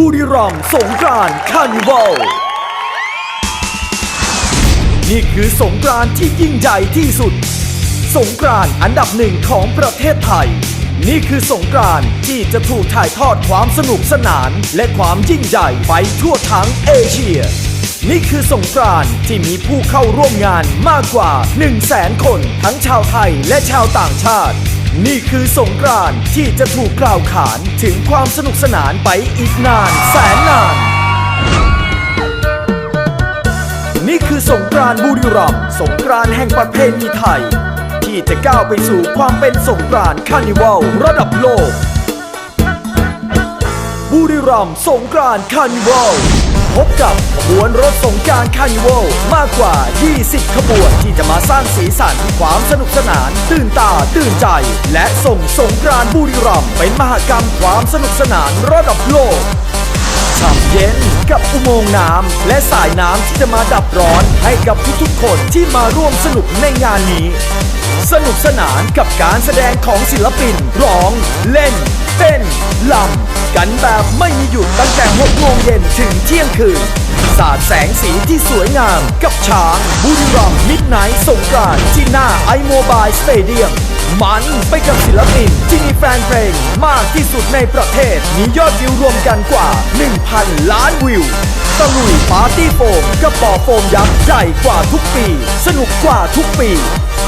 บุรีรัมย์สงกรานต์คาร์นิวัลนี่คือสงกรานต์ที่ยิ่งใหญ่ที่สุด สงกรานต์อันดับหนึ่งของประเทศไทย นี่คือสงกรานต์ที่จะถูกถ่ายทอดความสนุกสนานและความยิ่งใหญ่ไปทั่วทั้งเอเชีย นี่คือสงกรานต์ที่มีผู้เข้าร่วมงานมากกว่า 1 0 0 0 0แสนคน ทั้งชาวไทยและชาวต่างชาติ นี่คือสงกรานต์ที่จะถูกกล่าวขานถึงความสนุกสนานไปอีกนานแสนนาน นี่คือสงกรานต์บุรีรัมย์สงกรานต์แห่งประเพณีไทย ที่จะก้าวไปสู่ความเป็นสงกรานต์คาร์นิวัลระดับโลกบุรีรัมย์สงกรานต์คาร์นิวัล พบกับขบวนรถสงกานต์คานิวัลมากกว่า 20 ขบวนที่จะมาสร้างสีสันความสนุกสนาน ตื่นตาตื่นใจ และส่งสงกรานต์บุรีรัมย์เป็นมหกรรมความสนุกสนานระดับโลกฉ่ำเย็นกับอุโมงค์น้ำและสายน้ำที่จะมาดับร้อนให้กับทุกๆคนที่มาร่วมสนุกในงานนี้ สนุกสนานกับการแสดงของศิลปิน ร้อง เล่น เต้นลำกันแบบไม่มีหยุดตั้งแต่6โมงเย็นถึงเที่ยงคืน สาดแสงสีที่สวยงามกับช้างบุรีรัมมิดไนท์สงกรานที่หน้าไอโมบายสเตเดียมมันไปกับศิลปินที่มีแฟนเพลงมากที่สุดในประเทศ มียอดวิวรวมกันกว่า 1,000 ล้านวิว ตะลุยปาร์ตี้โฟมกับบ่อโฟมยักษ์ใหญ่กว่าทุกปี สนุกกว่าทุกปี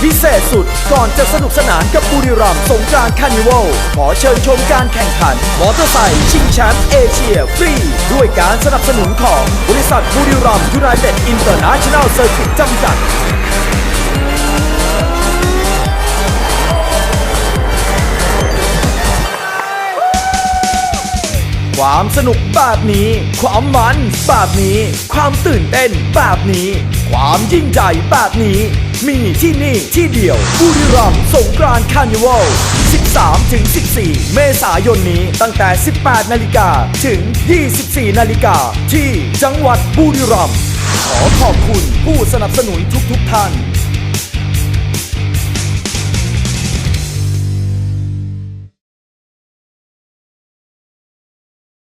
พิเศษสุด ก่อนจะสนุกสนานกับบุรีรัมย์สงกรานต์คานิวัลขอเชิญชมการแข่งขัน มอเตอร์ไซค์ชิงแชมป์เอเชียฟรี ด้วยการสนับสนุนของบริษัทบุรีรัมย์ยูไนเต็ดอินเตอร์เนชั่นแนลเซอร์กิตจำกัดความสนุกแบบนี้ ความมันแบบนี้ ความตื่นเต้นแบบนี้ ความยิ่งใหญ่แบบนี้ มีที่นี่ที่เดียวบุรีรัมย์สงกรานต์คาร์นิวัล 13-14 เมษายนนี้ตั้งแต่ 18 นาฬิกาถึง 24 นาฬิกาที่จังหวัดบุรีรัมย์ขอขอบคุณผู้สนับสนุนทุกๆท่าน